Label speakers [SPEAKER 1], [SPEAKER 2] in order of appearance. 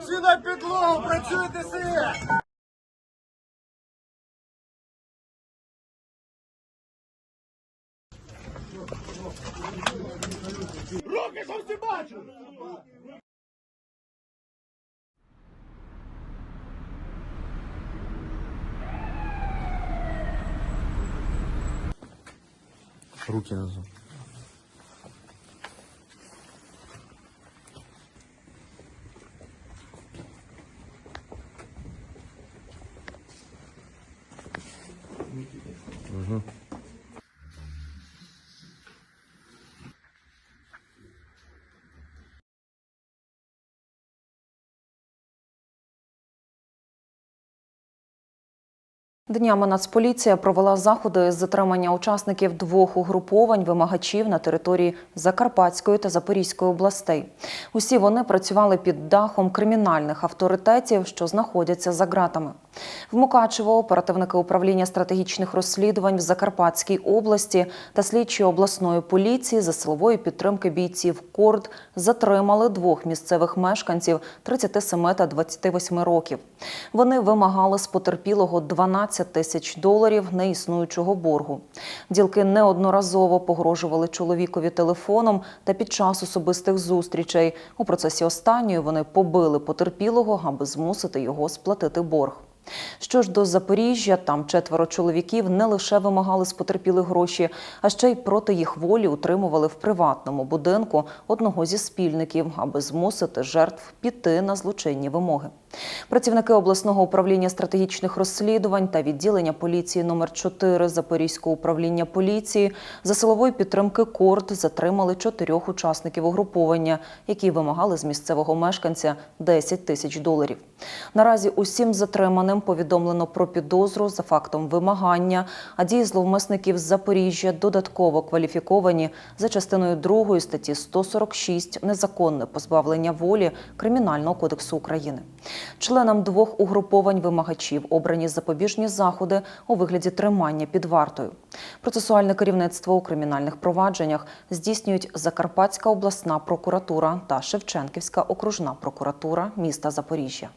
[SPEAKER 1] всі на підлогу, працюйте всі! Руки, щоб всі бачили!
[SPEAKER 2] Руки назад.
[SPEAKER 3] Днями Нацполіція провела заходи з затримання учасників двох угруповань вимагачів на території Закарпатської та Запорізької областей. Усі вони працювали під дахом кримінальних авторитетів, що знаходяться за ґратами. В Мукачево оперативники управління стратегічних розслідувань в Закарпатській області та слідчі обласної поліції за силової підтримки бійців КОРД затримали двох місцевих мешканців 37 та 28 років. Вони вимагали з потерпілого 12 тисяч доларів неіснуючого боргу. Ділки неодноразово погрожували чоловікові телефоном та під час особистих зустрічей. У процесі останньої вони побили потерпілого, аби змусити його сплатити борг. Що ж до Запоріжжя, там четверо чоловіків не лише вимагали з потерпілих гроші, а ще й проти їх волі утримували в приватному будинку одного зі спільників, аби змусити жертв піти на злочинні вимоги. Працівники обласного управління стратегічних розслідувань та відділення поліції номер 4 Запорізького управління поліції за силової підтримки КОРД затримали чотирьох учасників угруповання, які вимагали з місцевого мешканця 10 тисяч доларів. Наразі усім затриманим повідомлено про підозру за фактом вимагання, а дії зловмисників з Запоріжжя додатково кваліфіковані за частиною 2 статті 146 незаконне позбавлення волі Кримінального кодексу України. Членам двох угруповань вимагачів обрані запобіжні заходи у вигляді тримання під вартою. Процесуальне керівництво у кримінальних провадженнях здійснюють Закарпатська обласна прокуратура та Шевченківська окружна прокуратура міста Запоріжжя.